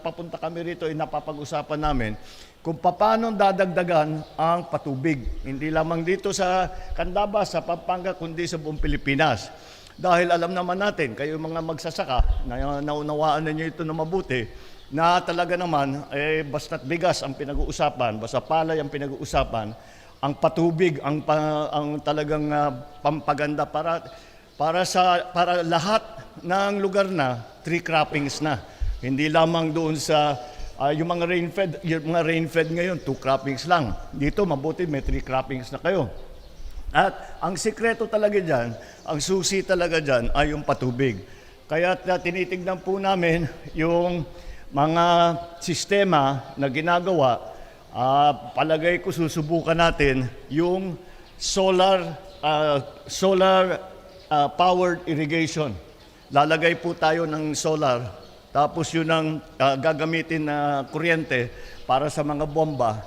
nung papunta kami rito ay napapag-usapan namin kung paano dadagdagan ang patubig. Hindi lamang dito sa Candaba, sa Pampanga, kundi sa buong Pilipinas. Dahil alam naman natin, kayo mga magsasaka, na naunawaan ninyo ito na mabuti, na talaga naman, eh, basta't bigas ang pinag-uusapan, basta palay ang pinag-uusapan, ang patubig ang, pa- ang talagang ah, pampaganda para para sa para lahat ng lugar na tree croppings na. Hindi lamang doon sa ah, yung mga rain fed, yung mga rain fed ngayon two croppings lang. Dito mabuti may tree croppings na kayo. At ang sikreto talaga diyan, ang susi talaga diyan ay yung patubig. Kaya uh, tinitignan po namin yung mga sistema na ginagawa Ah, palagay ko susubukan natin yung solar ah, solar ah, powered irrigation. Lalagay po tayo ng solar tapos yun ang ah, gagamitin na kuryente para sa mga bomba.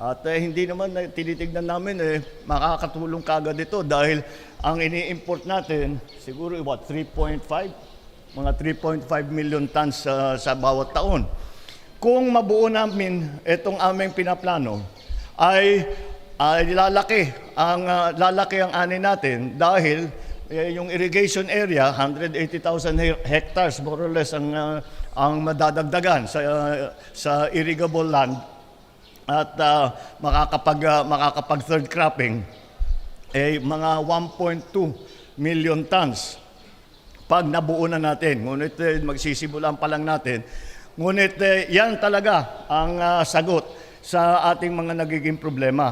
At eh, hindi naman na tinitignan namin eh makakatulong kagad ito dahil ang ini-import natin siguro what 3.5 mga 3.5 million tons sa, sa bawat taon. Kung mabuo namin itong aming pinaplano, ay, ay lalaki ang ah, lalaki ang ani natin dahil eh, yung irrigation area 180,000 he- hectares more or less ang ah, ang madadagdagan sa ah, sa irrigable land at ah, makakapag ah, makakapag third cropping eh mga 1.2 million tons pag nabuo na natin. Ngunit eh, magsisimulan pa lang natin. Ngunit eh, yan talaga ang ah, sagot sa ating mga nagiging problema.